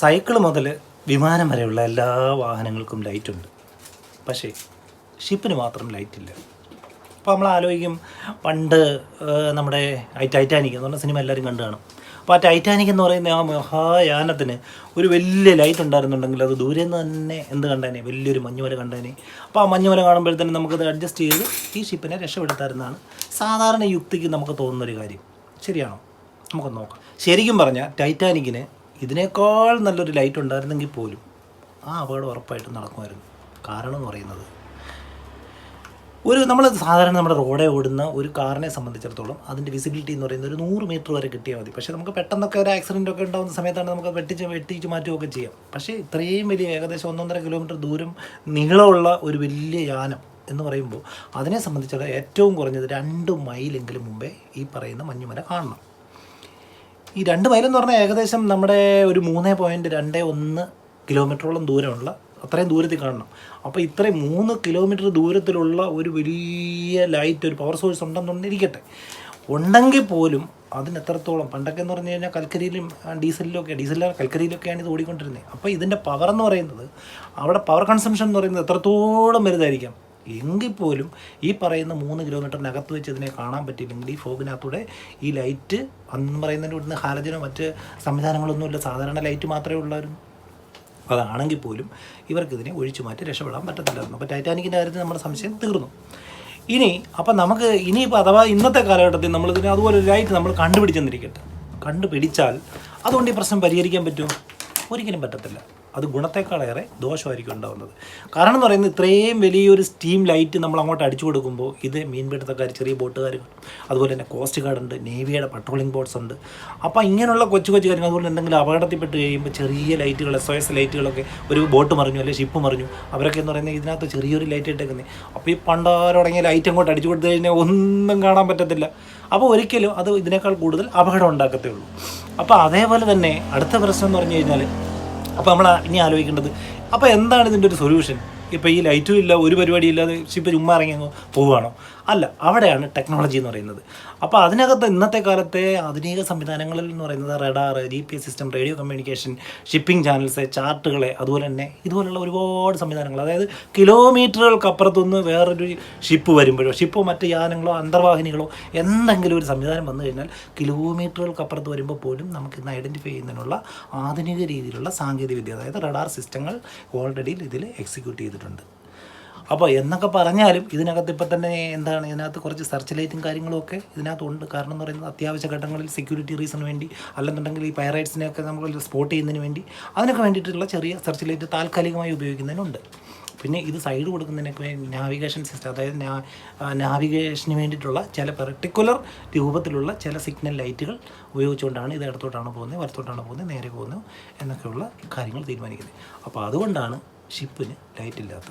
Cycle മുതൽ വിമാനം വരെയുള്ള എല്ലാ വാഹനങ്ങൾക്കും ലൈറ്റുണ്ട് പക്ഷേ ഷിപ്പിന് മാത്രം ലൈറ്റില്ല അപ്പോൾ നമ്മൾ ആലോചിക്കും പണ്ട് നമ്മുടെ ടൈറ്റാനിക് എന്ന് പറഞ്ഞ സിനിമ എല്ലാവരും കണ്ടു കാണും. അപ്പോൾ ആ ടൈറ്റാനിക് എന്ന് പറയുന്ന ആ മഹായാനത്തിന് ഒരു വലിയ ലൈറ്റ് ഉണ്ടായിരുന്നുണ്ടെങ്കിൽ അത് ദൂരെ നിന്ന് തന്നെ എന്ത് കണ്ടേനെ? വലിയൊരു മഞ്ഞുമല കണ്ടേനെ. അപ്പോൾ ആ മഞ്ഞുമല കാണുമ്പോഴത്തേനും നമുക്കത് അഡ്ജസ്റ്റ് ചെയ്ത് ഈ ഷിപ്പിനെ രക്ഷപ്പെടുത്താറുന്നതാണ് സാധാരണ യുക്തിക്ക് നമുക്ക് തോന്നുന്നൊരു കാര്യം. ശരിയാണോ? നമുക്ക് നോക്കാം. ശരിക്കും പറഞ്ഞാൽ ടൈറ്റാനിക്കിന് ഇതിനേക്കാൾ നല്ലൊരു ലൈറ്റ് ഉണ്ടായിരുന്നെങ്കിൽ പോലും ആ അപകടം ഉറപ്പായിട്ടും നടക്കുമായിരുന്നു. കാരണം എന്ന് പറയുന്നത് ഒരു നമ്മൾ സാധാരണ നമ്മുടെ റോഡേ ഓടുന്ന ഒരു കാറിനെ സംബന്ധിച്ചിടത്തോളം അതിന്റെ വിസിബിലിറ്റി എന്ന് പറയുന്നത് ഒരു നൂറ് മീറ്റർ വരെ കിട്ടിയാൽ മതി. പക്ഷേ നമുക്ക് പെട്ടെന്നൊക്കെ ഒരു ആക്സിഡന്റ് ഒക്കെ ഉണ്ടാകുന്ന സമയത്താണ് നമുക്ക് വെട്ടിച്ച് വെട്ടിച്ച് മാറ്റുകയൊക്കെ ചെയ്യാം. പക്ഷേ ഇത്രയും വലിയ ഏകദേശം ഒന്നൊന്നര കിലോമീറ്റർ ദൂരം നീളമുള്ള ഒരു വലിയ യാനം എന്ന് പറയുമ്പോൾ അതിനെ സംബന്ധിച്ചിടത്തോളം ഏറ്റവും കുറഞ്ഞത് രണ്ട് മൈലെങ്കിലും മുമ്പേ ഈ പറയുന്ന മഞ്ഞുമല കാണണം. ഈ രണ്ട് മൈലെന്ന് പറഞ്ഞാൽ ഏകദേശം നമ്മുടെ ഒരു മൂന്ന് പോയിന്റ് രണ്ട് ഒന്ന് കിലോമീറ്ററോളം ദൂരമുള്ള അത്രയും ദൂരത്തിൽ കാണണം. അപ്പോൾ ഇത്രയും മൂന്ന് കിലോമീറ്റർ ദൂരത്തിലുള്ള ഒരു വലിയ ലൈറ്റ് ഒരു പവർ സോഴ്സ് ഉണ്ടെന്നുണ്ടിരിക്കട്ടെ ഉണ്ടെങ്കിൽ പോലും അതിന് എത്രത്തോളം? പണ്ടൊക്കെ എന്ന് പറഞ്ഞു കഴിഞ്ഞാൽ കൽക്കരിയിലും ഡീസലിലൊക്കെ ഡീസലിലും ഡീസലിലും കൽക്കരിയിലൊക്കെയാണ് ഇത് ഓടിക്കൊണ്ടിരുന്നത്. അപ്പോൾ ഇതിന്റെ പവർ എന്ന് പറയുന്നത് അവിടെ പവർ കൺസംഷൻ എന്ന് പറയുന്നത് എത്രത്തോളം വലുതായിരിക്കാം? എങ്കിൽ പോലും ഈ പറയുന്ന മൂന്ന് കിലോമീറ്ററിനകത്ത് വെച്ച് ഇതിനെ കാണാൻ പറ്റിയില്ലെങ്കിൽ ഈ ഫോഗിനകത്തൂടെ ഈ ലൈറ്റ് അന്ന് പറയുന്നതിന്റെ ഇവിടുന്ന് ഹാലജനോ മറ്റ് സംവിധാനങ്ങളൊന്നുമില്ല സാധാരണ ലൈറ്റ് മാത്രമേ ഉള്ളായിരുന്നു. അതാണെങ്കിൽ പോലും ഇവർക്കിതിനെ ഒഴിച്ചു മാറ്റി രക്ഷപ്പെടാൻ പറ്റത്തില്ലായിരുന്നു. അപ്പോൾ ടൈറ്റാനിക്കിന്റെ കാര്യത്തിൽ നമ്മുടെ സംശയം തീർന്നു. ഇനി അപ്പം നമുക്ക് ഇനിയിപ്പോൾ അഥവാ ഇന്നത്തെ കാലഘട്ടത്തിൽ നമ്മളിതിനെ അതുപോലെ ലൈറ്റ് നമ്മൾ കണ്ടുപിടിച്ചെന്നിരിക്കട്ടെ കണ്ടുപിടിച്ചാൽ അതുകൊണ്ട് ഈ പ്രശ്നം പരിഹരിക്കാൻ പറ്റുമോ? ഒരിക്കലും പറ്റത്തില്ല. അത് ഗുണത്തെക്കാളേറെ ദോഷമായിരിക്കും ഉണ്ടാകുന്നത് കാരണം എന്ന് പറയുന്നത് ഇത്രയും വലിയൊരു സ്റ്റീം ലൈറ്റ് നമ്മൾ അങ്ങോട്ട് അടിച്ചു കൊടുക്കുമ്പോൾ ഇത് മീൻപിടുത്തക്കാർ ചെറിയ ബോട്ടുകാർ അതുപോലെ തന്നെ കോസ്റ്റ് ഗാർഡ് ഉണ്ട് നേവിയുടെ പട്രോളിംഗ് ബോട്ട്സ് ഉണ്ട്. അപ്പോൾ ഇങ്ങനെയുള്ള കൊച്ചു കൊച്ചു കാര്യങ്ങൾ അതുപോലെ എന്തെങ്കിലും അപകടത്തിൽപ്പെട്ട് കഴിയുമ്പോൾ ചെറിയ ലൈറ്റുകൾ എസ് ഒ എസ് ലൈറ്റുകളൊക്കെ ഒരു ബോട്ട് മറിഞ്ഞു അല്ലെങ്കിൽ ഷിപ്പ് മറിഞ്ഞു അവരൊക്കെ എന്ന് പറയുന്നത് ഇതിനകത്ത് ചെറിയൊരു ലൈറ്റ് ഇട്ടേക്കുന്നത് അപ്പോൾ ഈ പണ്ടാരോടങ്ങിയ ലൈറ്റ് അങ്ങോട്ട് അടിച്ചു കൊടുത്തു കഴിഞ്ഞാൽ ഒന്നും കാണാൻ പറ്റത്തില്ല. അപ്പോൾ ഒരിക്കലും അത് ഇതിനേക്കാൾ കൂടുതൽ അപകടം ഉണ്ടാക്കത്തേ ഉള്ളൂ. അപ്പോൾ അതേപോലെ തന്നെ അടുത്ത പ്രശ്നം എന്ന് പറഞ്ഞു കഴിഞ്ഞാൽ അപ്പോൾ നമ്മൾ ഇനി ആലോചിക്കേണ്ടത്. അപ്പോൾ എന്താണ് ഇതിന്റെ ഒരു സൊല്യൂഷൻ ഇപ്പോൾ ഈ ലൈറ്റും ഇല്ല ഒരു പരിപാടി ഇല്ലാതെ ഷിപ്പ് ചുമ്മാ ഇറങ്ങി അങ്ങ് പോവുകയാണോ? അല്ല അവിടെയാണ് ടെക്നോളജി എന്ന് പറയുന്നത്. അപ്പോൾ അതിനകത്ത് ഇന്നത്തെ കാലത്തെ ആധുനിക സംവിധാനങ്ങളിൽ എന്ന് പറയുന്നത് radar G P S system radio communication shipping channels ചാർട്ടുകളെ അതുപോലെ തന്നെ ഇതുപോലുള്ള ഒരുപാട് സംവിധാനങ്ങൾ. അതായത് കിലോമീറ്ററുകൾക്കപ്പുറത്തുനിന്ന് വേറൊരു ഷിപ്പ് വരുമ്പോഴോ ഷിപ്പോ മറ്റ് യാനങ്ങളോ അന്തർവാഹിനികളോ എന്തെങ്കിലും ഒരു സംവിധാനം വന്നു കഴിഞ്ഞാൽ കിലോമീറ്ററുകൾക്കപ്പുറത്ത് വരുമ്പോൾ പോലും നമുക്ക് ഇന്ന് ഐഡന്റിഫൈ ചെയ്യുന്നതിനുള്ള ആധുനിക രീതിയിലുള്ള സാങ്കേതികവിദ്യ അതായത് റഡാർ സിസ്റ്റങ്ങൾ ഓൾറെഡി ഇതിൽ എക്സിക്യൂട്ട് ചെയ്തിട്ടുണ്ട്. അപ്പോൾ എന്നൊക്കെ പറഞ്ഞാലും ഇതിനകത്ത് ഇപ്പം തന്നെ എന്താണ് ഇതിനകത്ത് കുറച്ച് സെർച്ച് ലൈറ്റും കാര്യങ്ങളും ഒക്കെ ഇതിനകത്ത് ഉണ്ട്. കാരണം എന്ന് പറയുന്നത് അത്യാവശ്യ ഘട്ടങ്ങളിൽ സെക്യൂരിറ്റി റീസൺ വേണ്ടി അല്ലെന്നുണ്ടെങ്കിൽ ഈ പൈറൈറ്റ്സിനെയൊക്കെ നമ്മൾ സ്പോട്ട് ചെയ്യുന്നതിന് വേണ്ടി അതിനൊക്കെ വേണ്ടിയിട്ടുള്ള ചെറിയ സെർച്ച് ലൈറ്റ് താൽക്കാലികമായി ഉപയോഗിക്കുന്നതിനുണ്ട്. പിന്നെ ഇത് സൈഡ് കൊടുക്കുന്നതിനൊക്കെ നാവിഗേഷൻ സിസ്റ്റം അതായത് നാവിഗേഷന് വേണ്ടിയിട്ടുള്ള ചില പെർട്ടിക്കുലർ രൂപത്തിലുള്ള ചില സിഗ്നൽ ലൈറ്റുകൾ ഉപയോഗിച്ചുകൊണ്ടാണ് ഇത് ഇടത്തോട്ടാണ് പോകുന്നത് വലത്തോട്ടാണ് പോകുന്നത് നേരെ പോകുന്നത് എന്നൊക്കെയുള്ള കാര്യങ്ങൾ തീരുമാനിക്കുന്നത്. അപ്പോൾ അതുകൊണ്ടാണ് ഷിപ്പിന് ലൈറ്റ് ഇല്ലാത്തത്.